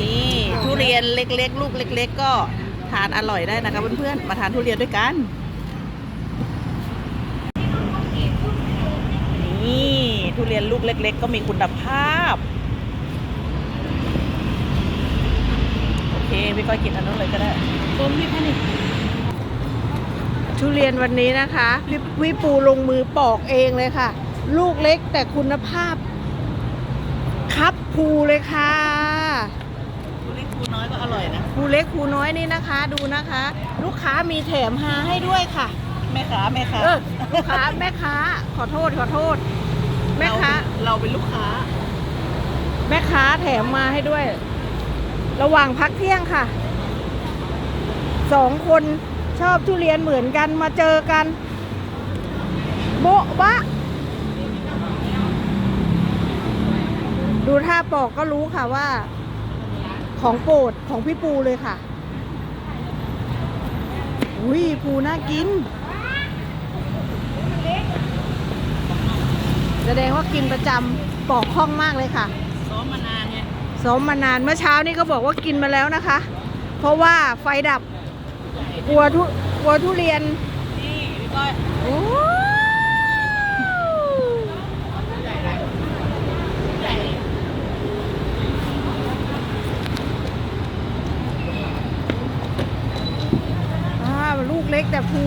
นี่ทุเรียนเล็กๆ ลูกเล็ก ๆ ก็ทานอร่อยได้นะคะเพื่อนๆมาทานทุเรียนด้วยกันนี่ทุเรียนลูกเล็ก ๆ ก็มีคุณภาพโอเคพี่ก้อยกินอันนั้นเลยก็ได้ต้มพี่แค่นี้ทุเรียนวันนี้นะคะพี่พี่ปูลงมือปอกเองเลยค่ะ ลูกเล็กแต่คุณภาพ ครับภูเลยค่ะ ทุเรียนคูน้อยก็อร่อยนะภูเล็กภูน้อยนี่นะคะดูนะคะ ลูกค้ามีแถมฮาให้ด้วยค่ะ แม่ค้าแม่ค้าเออลูกค้าแม่ค้าขอโทษขอโทษ แม่ค้าเรเราเป็นลูกค้า แม่ค้าแถมมาให้ด้วย ระหว่างพักเที่ยงค่ะสองคนชอบทุเรียนเหมือนกันมาเจอกัน โบ๊ะบะดูท่าปอกก็รู้ค่ะว่า ของโปรดของพี่ปูเลยค่ะ อุ้ยปูน่ากิน แสดงว่ากินประจำปอกคล่องมากเลยค่ะ ซ้อมมานานไงซ้อมมานาน เมื่อเช้านี่ก็บอกว่ากินมาแล้วนะคะ เพราะว่าไฟดับ กลัวทุกลัวทุเรียน นี่พี่ก้อย โอ้อ่าลูก เล็ก แต่ภู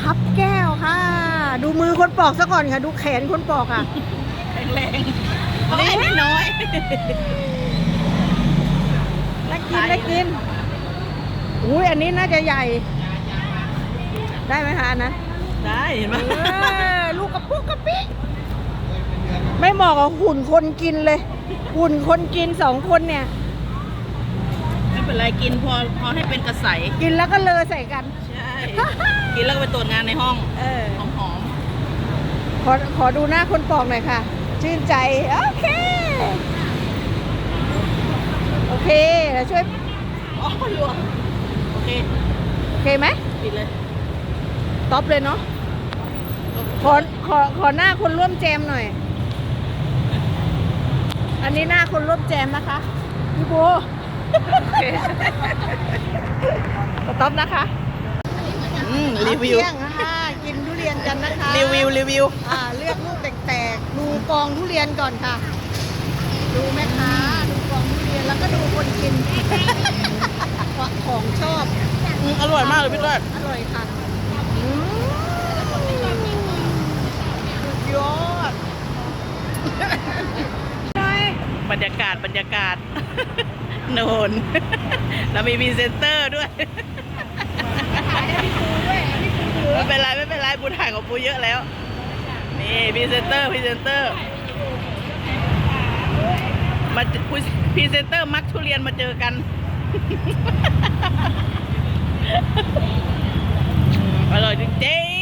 พับแก้วค่ะ ดูมือคนปอกซะก่อนค่ะ ดูแขนคนปอกอะแรงๆนี่ไม่น้อยน่ากินน่ากินอุ้ยอันนี้น่าจะใหญ่ ได้ไหมคะอันนั้นได้เห็นไหมเออลูกกระปุกกระปิไม่เหมาะกับหุ่นคนกินเลย หุ่นคนกินสองคนเนี่ย ไม่เป็นไรกินพอพอให้เป็นกระใสกินแล้วก็เลอใส่กันใช่ กินแล้วก็ไปตรวจงานในห้องเออหอมขอขอดูหน้าคนปอกหน่อยค่ะ ชื่นใจ โอเค โอเคเดี๋ยวช่วย ๆอ๋อลวกโอเคโอเคไหมปิดเลยท็อปเลยเนาะขอขอขอหน้าคนร่วมแจมหน่อย อันนี้หน้าคนร่วมแจมนะคะพี่โบสต็อปนะคะ อืมรีวิว เที่ยงนะคะกินทุเรียนกันนะคะรีวิวรีวิว อ่าเลือกลูกแตกๆดูกองทุเรียนก่อนค่ะ ดูแม่ค้าดูกองทุเรียนแล้วก็ดูคนกินของชอบอืมอร่อยมากเลยพี่ก้อยอร่อยค่ะอืมสุดยอดบรรยากาศบรรยากาศ โนนเรามีพรีเซนเตอร์ด้วยไม่ เป็นไรไม่เป็นไรบูถ่ายของปูเยอะแล้ว นี่พรีเซนเตอร์พรีเซนเตอร์ มาพรีเซนเตอร์มักทุเรียนมาเจอกัน อร่อยจริง